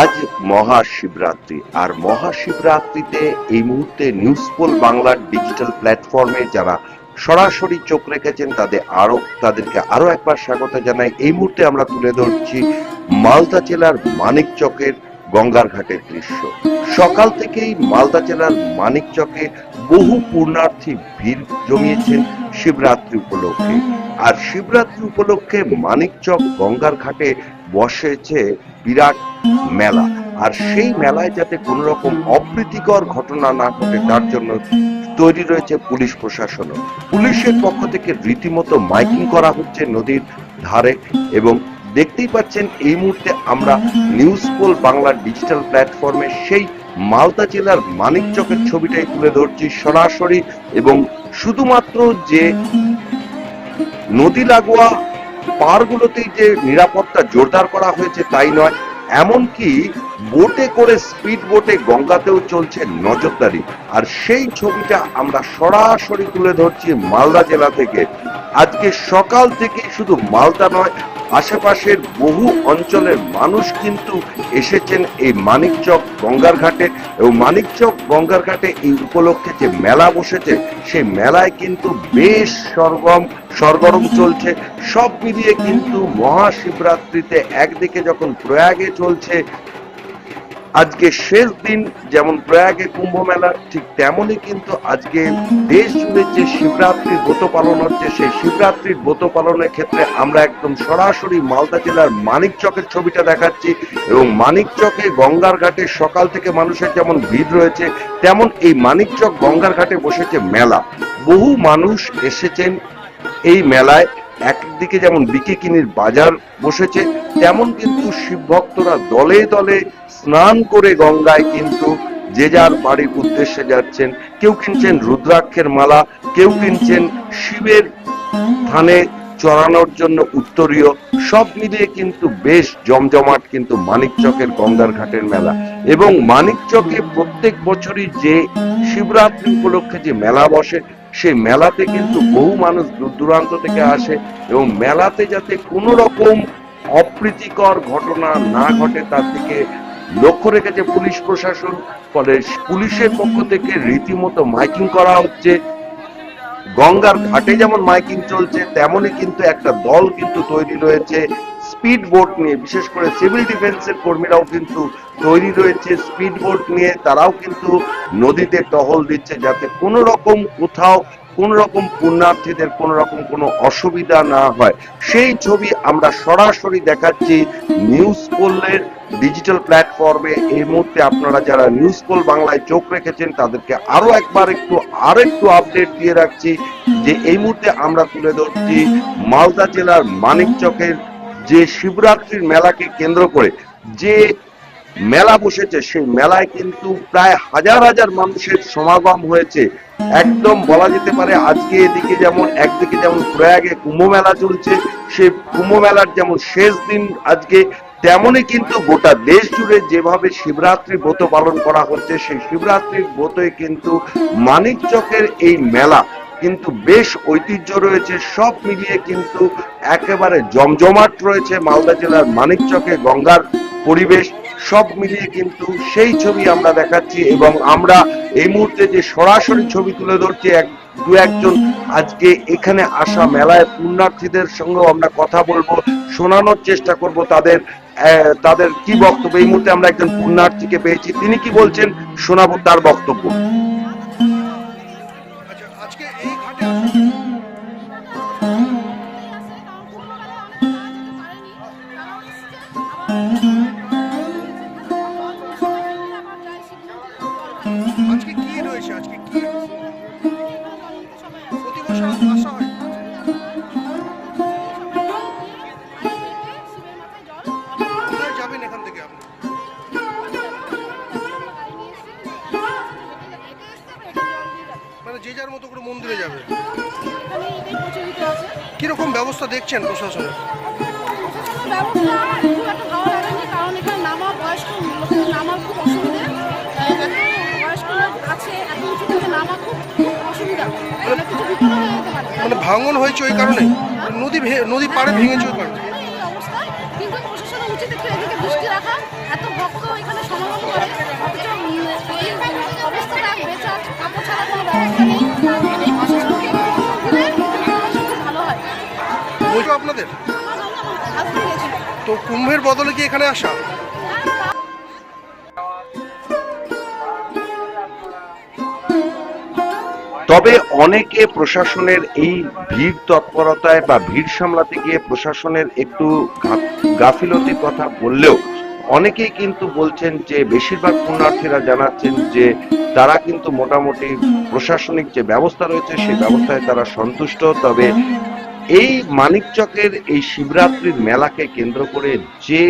আজ মহাশিবরাত্রি, আর মহাশিবরাত্রিতে এই মুহূর্তে নিউজ পোল বাংলার ডিজিটাল প্ল্যাটফর্মে যারা সরাসরি চোখ রেখেছেন, তাদের আরও, তাদেরকে আরও একবার স্বাগত জানাই। এই মুহূর্তে আমরা তুলে ধরছি মালদা জেলার মানিক চকের গঙ্গার ঘাটের দৃশ্য। সকাল থেকেই মালদা জেলার মানিক চকে বহু পূর্ণার্থী ভিড় জমিয়েছেন শিবরাত্রি উপলক্ষে। আর শিবরাত্রি উপলক্ষে মানিকচক গঙ্গার ঘাটে বসেছে বিরাট মেলা। আর সেই মেলায় যাতে কোনো রকম অপ্রীতিকর ঘটনা না ঘটে, তার জন্য তৈরি রয়েছে পুলিশ প্রশাসনও। পুলিশের পক্ষ থেকে রীতিমতো মাইকিং করা হচ্ছে নদীর ধারে এবং দেখতেই পাচ্ছেন এই মুহূর্তে আমরা নিউজ পোল বাংলার ডিজিটাল প্ল্যাটফর্মে সেই মালদা জেলার মানিকচকের ছবিটাই তুলে ধরছি সরাসরি এবং শুধুমাত্র যে নদী লাগোয়া পারগুলোতেই যে নিরাপত্তা জোরদার করা হয়েছে তাই নয়, এমনকি বোটে করে স্পিড বোটে গঙ্গাতেও চলছে নজরদারি। আর সেই ছবিটা আমরা সরাসরি তুলে ধরছি মালদা জেলা থেকে। আজকে সকাল থেকে শুধু মালদা নয় আশেপাশের বহু অঞ্চলের মানুষ কিন্তু এসেছেন এই মানিকচক গঙ্গার ঘাটে এবং মানিকচক গঙ্গার ঘাটে এই উপলক্ষে যে মেলা বসেছে, সেই মেলায় কিন্তু বেশ সরগম, সরগরম চলছে। সব মিলিয়ে কিন্তু মহাশিবরাত্রিতে একদিকে যখন প্রয়াগে চলছে আজকে শেষ দিন, যেমন প্রয়াগে কুম্ভ মেলা ঠিক তেমনই কিন্তু আজকে দেশ জুড়ে যে শিবরাত্রির ব্রত পালন হচ্ছে, সেই শিবরাত্রির ব্রত পালনের ক্ষেত্রে আমরা একদম সরাসরি মালদা জেলার মানিকচকের ছবিটা দেখাচ্ছি এবং মানিকচকে গঙ্গার ঘাটে সকাল থেকে মানুষের যেমন ভিড় রয়েছে, তেমন এই মানিকচক গঙ্গার ঘাটে বসেছে মেলা। বহু মানুষ এসেছেন এই মেলায়। একদিকে যেমন বিকিকিনির বাজার বসেছে, তেমন কিন্তু শিব ভক্তরা দলে দলে স্নান করে গঙ্গায় কিন্তু যে যার বাড়ির উদ্দেশ্যে যাচ্ছেন। কেউ কিনছেন রুদ্রাক্ষের মালা, কেউ কিনছেন শিবের থানে চড়ানোর জন্য উত্তরীয়। সব মিলিয়ে কিন্তু বেশ জমজমাট কিন্তু মানিকচকের গঙ্গার ঘাটের মেলা। এবং মানিকচকে প্রত্যেক বছরই যে শিবরাত্রি উপলক্ষে যে মেলা বসে সেই মেলাতে কিন্তু বহু মানুষ দূর দূরান্ত থেকে আসে এবং মেলাতে যাতে কোনো রকম অপ্রীতিকর ঘটনা না ঘটে, তার দিকে লক্ষ্য রেখেছে পুলিশ প্রশাসন। ফলে পুলিশের পক্ষ থেকে রীতিমতো মাইকিং করা হচ্ছে। গঙ্গার ঘাটে যেমন মাইকিং চলছে, তেমনই কিন্তু একটা দল কিন্তু তৈরি রয়েছে। স্পিড বোট নিয়ে, বিশেষ করে সিভিল ডিফেন্সের কর্মীরাও কিন্তু তৈরি রয়েছে স্পিড বোট নিয়ে। তারাও কিন্তু নদীতে টহল দিচ্ছে যাতে কোনো রকম কোথাও কোন রকম পুণ্যার্থীদের কোন রকম কোনো অসুবিধা না হয়। সেই ছবি আমরা সরাসরি দেখাচ্ছি নিউজ পোলের ডিজিটাল প্ল্যাটফর্মে। এই মুহূর্তে আপনারা যারা নিউজ পোল বাংলায় চোখ রেখেছেন, তাদেরকে আরও একবার একটু আরও একটু আপডেট দিয়ে রাখছি যে এই মুহূর্তে আমরা তুলে ধরছি মালদা জেলার মানিকচকের যে শিবরাত্রির মেলাকে কেন্দ্র করে যে মেলা বসেছে, সেই মেলায় কিন্তু প্রায় হাজার হাজার মানুষের সমাগম হয়েছে। একদম বলা যেতে পারে আজকে এদিকে যেমন, একদিকে যেমন প্রয়াগে কুম্ভ মেলা চলছে সেই কুম্ভ মেলার যেমন শেষ দিন আজকে, তেমনই কিন্তু গোটা দেশ জুড়ে যেভাবে শিবরাত্রি ব্রত পালন করা হচ্ছে, সেই শিবরাত্রির ব্রতই কিন্তু মানিক চকের এই মেলা কিন্তু বেশ ঐতিহ্য রয়েছে, সব মিলিয়ে কিন্তু একেবারে জমজমাট রয়েছে মালদা জেলার মানিকচকে গঙ্গার পরিবেশ। সব মিলিয়ে কিন্তু সেই ছবি আমরা দেখাচ্ছি এবং আমরা এই মুহূর্তে যে সরাসরি ছবি তুলে ধরছি এক, দু একজন আজকে এখানে আসা মেলায় পুণ্যার্থীদের সঙ্গেও আমরা কথা বলব, শোনানোর চেষ্টা করব তাদের তাদের কি বক্তব্য। এই মুহূর্তে আমরা একজন পুণ্যার্থীকে পেয়েছি। তিনি কি বলছেন শোনাবো তার বক্তব্য। মতো যাবে। কীরকম ব্যবস্থা দেখছেন প্রশাসনের ব্যবস্থা খুব একটা ভালো লাগেনি কারণ এখানে নামা বয়স্ক লোকের খুব অসুবিধে আহ, এত বয়স্ক লোক আছে এত উঁচু থেকে নামা খুব অসুবিধা অনেক কিছু বিপদ হয়ে যেতে পারে মানে ভাঙন হয়েছে ওই কারণে? নদী নদী পাড়ে ভেঙেছে ওই কারণে কিন্তু প্রশাসনের উচিত একটু এদিকে দৃষ্টি রাখা এত বলছো আপনাদের? তো কুম্ভের বদলে কি এখানে আসা? তবে অনেকে প্রশাসনের এই ভিড় তৎপরতায় বা ভিড় সামলাতে গিয়ে প্রশাসনের একটু গাফিলতির কথা বললেও অনেকেই কিন্তু বলছেন যে বেশিরভাগ পুণ্যার্থীরা জানাচ্ছেন যে তারা কিন্তু মোটামুটি প্রশাসনিক যে ব্যবস্থা রয়েছে সেই ব্যবস্থায় তারা সন্তুষ্ট। তবে এই মানিকচকের এই শিবরাত্রির মেলাকে কেন্দ্র করে যে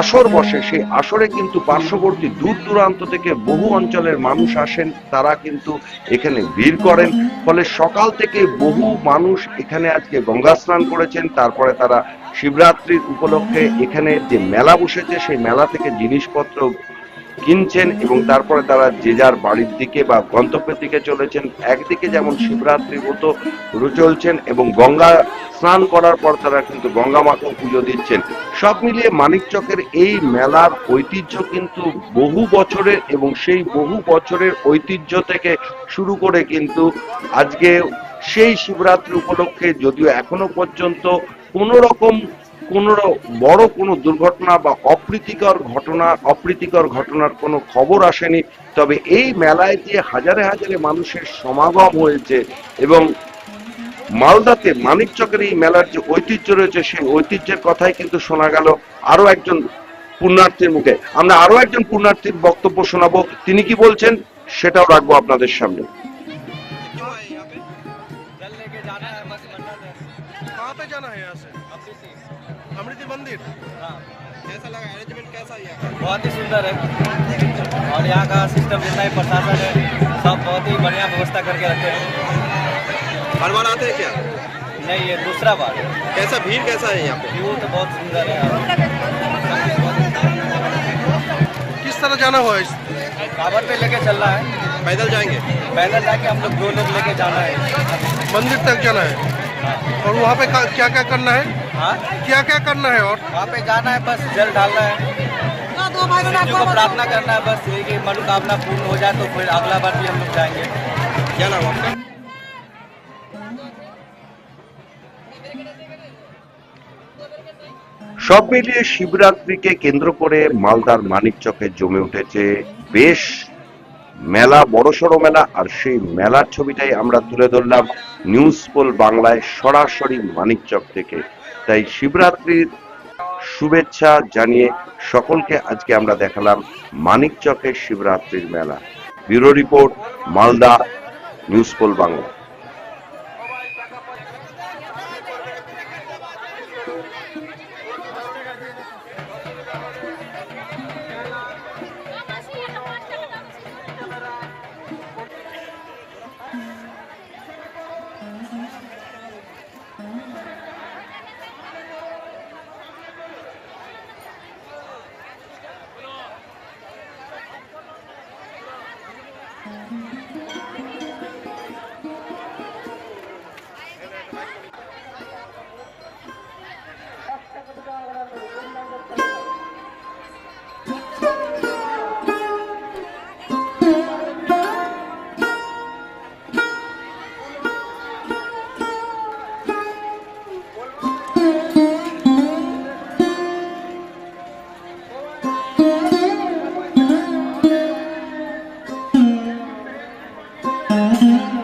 আসর বসে, সেই আসরে কিন্তু পার্শ্ববর্তী দূর দূরান্ত থেকে বহু অঞ্চলের মানুষ আসেন। তারা কিন্তু এখানে ভিড় করেন। ফলে সকাল থেকে বহু মানুষ এখানে আজকে গঙ্গা স্নান করেছেন। তারপরে তারা শিবরাত্রির উপলক্ষে এখানে যে মেলা বসেছে, সেই মেলা থেকে জিনিসপত্র কিনছেন এবং তারপরে তারা যে যার বাড়ির দিকে বা গন্তব্যের দিকে চলেছেন। একদিকে যেমন শিবরাত্রি মতো চলছেন এবং গঙ্গা স্নান করার পর তারা কিন্তু গঙ্গা মাকে পুজো দিচ্ছেন। সব মিলিয়ে মানিকচকের এই মেলার ঐতিহ্য কিন্তু বহু বছরের এবং সেই বহু বছরের ঐতিহ্য থেকে শুরু করে কিন্তু আজকে সেই শিবরাত্রি উপলক্ষে যদিও এখনও পর্যন্ত কোনো রকম কোনো র- বড় কোনো দুর্ঘটনা বা অপ্রীতিকর ঘটনা অপ্রীতিকর ঘটনার কোনো খবর আসেনি তবে এই মেলায় যে হাজারে হাজারে মানুষের সমাগম হয়েছে এবং মালদাতে মানিকচকের এই মেলার যে ঐতিহ্য রয়েছে সেই ঐতিহ্যের কথাই কিন্তু শোনা গেল আরো একজন পুণ্যার্থীর মুখে আমরা আরো একজন পুণ্যার্থীর বক্তব্য শোনাবো তিনি কি বলছেন সেটাও রাখবো আপনাদের সামনে जल लेके जाना है मत मंडल है कहाँ पे जाना है यहाँ से अमृति मंदिर? हाँ कैसा लगा? अरेंजमेंट कैसा है बहुत ही सुंदर है। और यहाँ का सिस्टम जितना ही प्रशासन है सब बहुत ही बढ़िया व्यवस्था करके रखे हैं। हर बार आते हैं क्या? नहीं ये दूसरा बार कैसा भीड़ कैसा है यहाँ पे? व्यू तो बहुत सुंदर है। किस तरह जाना हुआ है काबर पे लेके चलना है। पैदल जाएँगे? पैदल जाके हम लोग दो लोग लेके जाना है। मंदिर तक जाना है? और वहाँ पे क्या क्या करना है? हाँ क्या क्या करना है और वहाँ पे जाना है बस जल डालना है शिव जी को प्रार्थना करना है बस यही कि मनोकामना पूर्ण हो जाए तो फिर अगला बार भी हम लोग जाएंगे क्या नाम आपका সব মিলিয়ে শিবরাত্রিকে কেন্দ্র করে মালদার মানিকচকে জমে উঠেছে বেশ মেলা বড়সড় মেলা আর সেই মেলার ছবিটাই আমরা তুলে ধরলাম নিউজ পোল বাংলায় সরাসরি মানিকচক থেকে তাই শিবরাত্রির শুভেচ্ছা জানিয়ে সকলকে আজকে আমরা দেখালাম মানিকচকের শিবরাত্রির মেলা। Bureau report, Malda, news pole Bangla. Mm-hmm.